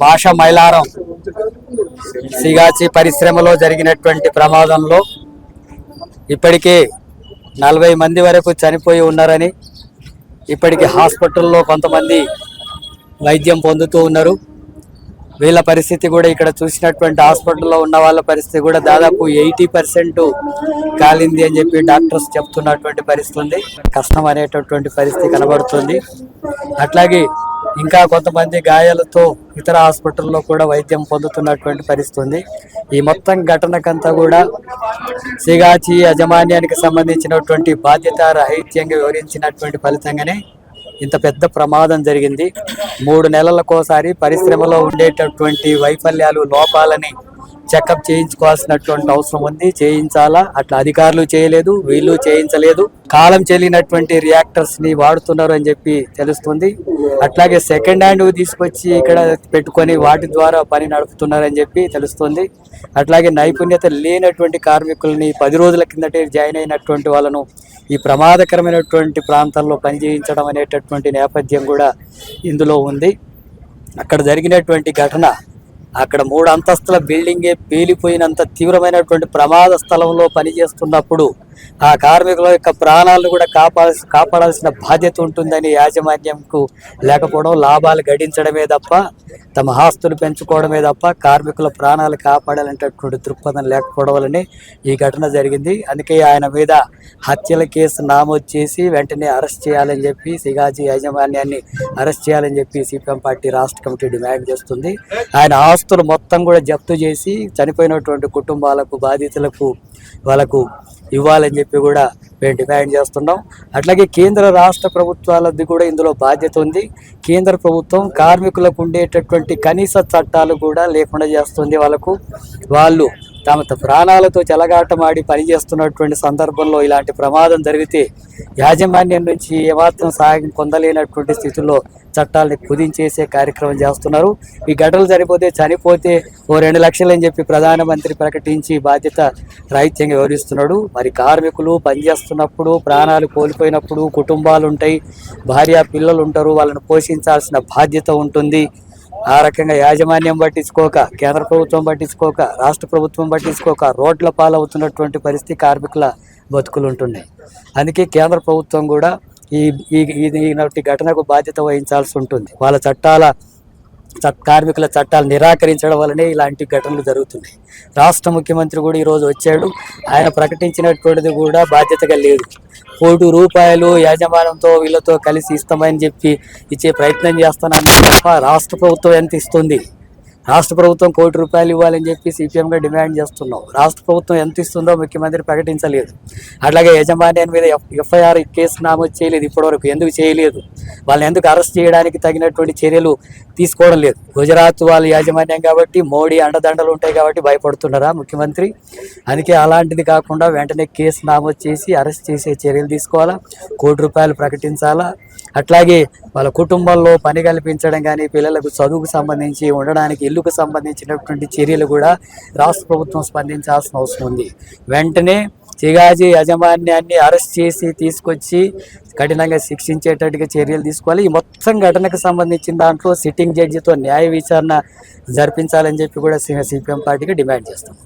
భాష మైలారం. సిగాచి పరిశ్రమలో జరిగినటువంటి ప్రమాదంలో ఇప్పటికే నలభై మంది వరకు చనిపోయి ఉన్నారని ఇప్పటికి హాస్పిటల్లో కొంతమంది వైద్యం పొందుతూ ఉన్నారు. వీళ్ళ పరిస్థితి కూడా ఇక్కడ చూసినటువంటి హాస్పిటల్లో ఉన్న వాళ్ళ పరిస్థితి కూడా దాదాపు ఎయిటీ పర్సెంట్ కాలింది అని చెప్పి డాక్టర్స్ చెప్తున్నటువంటి పరిస్థితి ఉంది. కష్టం అనేటటువంటి పరిస్థితి కనబడుతుంది. అట్లాగే ఇంకా కొంతమంది గాయాలతో ఇతర హాస్పిటల్లో కూడా వైద్యం పొందుతున్నటువంటి పరిస్థితుంది ఈ మొత్తం ఘటనకంతా కూడా సిగాచి యాజమాన్యానికి సంబంధించినటువంటి బాధ్యత రహిత్యంగా వివరించినటువంటి ఫలితంగానే ఇంత పెద్ద ప్రమాదం జరిగింది. మూడు నెలలకోసారి పరిశ్రమలో ఉండేటటువంటి వైఫల్యాలు లోపాలని చెకప్ చేయించుకోవాల్సినటువంటి అవసరం ఉంది. చేయించాలా? అట్లా అధికారులు చేయలేదు వీళ్ళు చేయించలేదు. కాలం చెల్లినటువంటి రియాక్టర్స్ని వాడుతున్నారు అని చెప్పి తెలుస్తుంది. అట్లాగే సెకండ్ హ్యాండ్ తీసుకొచ్చి ఇక్కడ పెట్టుకొని వాటి ద్వారా పని నడుపుతున్నారని చెప్పి తెలుస్తుంది. అట్లాగే నైపుణ్యత లేనటువంటి కార్మికుల్ని పది రోజుల కిందటే జాయిన్ అయినటువంటి వాళ్ళను ఈ ప్రమాదకరమైనటువంటి ప్రాంతాల్లో పని చేయించడం అనేటటువంటి నేపథ్యం కూడా ఇందులో ఉంది. అక్కడ జరిగినటువంటి ఘటన అక్కడ మూడు అంతస్తుల బిల్డింగే పేలిపోయినంత తీవ్రమైనటువంటి ప్రమాద స్థలంలో పనిచేస్తున్నప్పుడు ఆ కార్మికుల యొక్క ప్రాణాలను కూడా కాపాడాల్సి కాపాడాల్సిన బాధ్యత ఉంటుందని యాజమాన్యంకు లేకపోవడం లాభాలు గడించడమే తప్ప తమ ఆస్తులు పెంచుకోవడమే తప్ప కార్మికుల ప్రాణాలు కాపాడాలనేటటువంటి దృక్పథం లేకపోవడం వల్లనే ఈ ఘటన జరిగింది. అందుకే ఆయన మీద హత్యల కేసు నామోదు చేసి వెంటనే అరెస్ట్ చేయాలని చెప్పి సిగాజీ యాజమాన్యాన్ని అరెస్ట్ చేయాలని చెప్పి సిపిఎం పార్టీ రాష్ట్ర కమిటీ డిమాండ్ చేస్తుంది. ఆయన ఆస్తులు మొత్తం కూడా జప్తు చేసి చనిపోయినటువంటి కుటుంబాలకు బాధితులకు వాళ్ళకు ఇవ్వాలని చెప్పి కూడా మేము డిమాండ్ చేస్తున్నాం. అట్లాగే కేంద్ర రాష్ట్ర ప్రభుత్వాలది కూడా ఇందులో బాధ్యత ఉంది. కేంద్ర ప్రభుత్వం కార్మికులకు ఉండేటటువంటి కనీస చట్టాలు కూడా లేకుండా చేస్తుంది వాళ్ళకు. వాళ్ళు తమ ప్రాణాలతో చెలగాటమాడి పనిచేస్తున్నటువంటి సందర్భంలో ఇలాంటి ప్రమాదం జరిగితే యాజమాన్యం నుంచి ఏమాత్రం సహాయం పొందలేనటువంటి స్థితిలో చట్టాలని కుదించేసే కార్యక్రమం చేస్తున్నారు. ఈ ఘటనలు సరిపోతే చనిపోతే ఓ రెండు లక్షలు అని చెప్పి ప్రధానమంత్రి ప్రకటించి బాధ్యత రాహిత్యంగా వివరిస్తున్నాడు. మరి కార్మికులు పనిచేస్తున్నప్పుడు ప్రాణాలు కోల్పోయినప్పుడు కుటుంబాలు ఉంటాయి భార్య పిల్లలు ఉంటారు వాళ్ళని పోషించాల్సిన బాధ్యత ఉంటుంది. ఆ రకంగా యాజమాన్యం పట్టించుకోక కేంద్ర ప్రభుత్వం పట్టించుకోక రాష్ట్ర ప్రభుత్వం పట్టించుకోక రోడ్ల పాలవుతున్నటువంటి పరిస్థితి కార్మికుల బతుకులు ఉంటున్నాయి అందుకే కేంద్ర ప్రభుత్వం కూడా ఈ ఈ ఈ- ఘటనకు బాధ్యత వహించాల్సి ఉంటుంది. వాళ్ళ చట్టాల కార్మికుల చట్టాలు నిరాకరించడం వల్లనే ఇలాంటి ఘటనలు జరుగుతున్నాయి. రాష్ట్ర ముఖ్యమంత్రి కూడా ఈరోజు వచ్చాడు. ఆయన ప్రకటించినటువంటిది కూడా బాధ్యతగా లేదు. కోటి రూపాయలు యాజమాన్యంతో వీళ్ళతో కలిసి ఇస్తామని చెప్పి ఇచ్చే ప్రయత్నం చేస్తున్నాను. తప్ప రాష్ట్ర ప్రభుత్వం ఎంత ఇస్తుంది? రాష్ట్ర ప్రభుత్వం కోటి రూపాయలు ఇవ్వాలని చెప్పి సిపిఎంగా డిమాండ్ చేస్తున్నాం. రాష్ట్ర ప్రభుత్వం ఎంత ఇస్తుందో ముఖ్యమంత్రి ప్రకటించలేదు. అట్లాగే యజమాన్యాన్ని మీద ఎఫ్- ఎఫ్ఐఆర్ కేసు నామోదు చేయలేదు ఇప్పటివరకు. ఎందుకు చేయలేదు? వాళ్ళని ఎందుకు అరెస్ట్ చేయడానికి తగినటువంటి చర్యలు తీసుకోవడం లేదు. గుజరాత్ వాళ్ళ యాజమాన్యం కాబట్టి మోడీ అండదండలు ఉంటాయి కాబట్టి భయపడుతున్నారా ముఖ్యమంత్రి? అందుకే అలాంటిది కాకుండా వెంటనే కేసు నామోదు చేసి అరెస్ట్ చేసే చర్యలు తీసుకోవాలా? కోటి రూపాయలు ప్రకటించాలా? అట్లాగే వాళ్ళ కుటుంబంలో పని కల్పించడం కానీ పిల్లలకు చదువుకు సంబంధించి ఉండడానికి ఇల్లుకు సంబంధించినటువంటి చర్యలు కూడా రాష్ట్ర ప్రభుత్వం స్పందించాల్సిన అవసరం ఉంది. వెంటనే చిగాజీ యాజమాన్యాన్ని అరెస్ట్ చేసి తీసుకొచ్చి కఠినంగా శిక్షించేటట్టుగా చర్యలు తీసుకోవాలి. ఈ మొత్తం ఘటనకు సంబంధించిన దాంట్లో సిట్టింగ్ జడ్జితో న్యాయ విచారణ జరిపించాలని చెప్పి కూడా సిపిఎం పార్టీకి డిమాండ్ చేస్తాం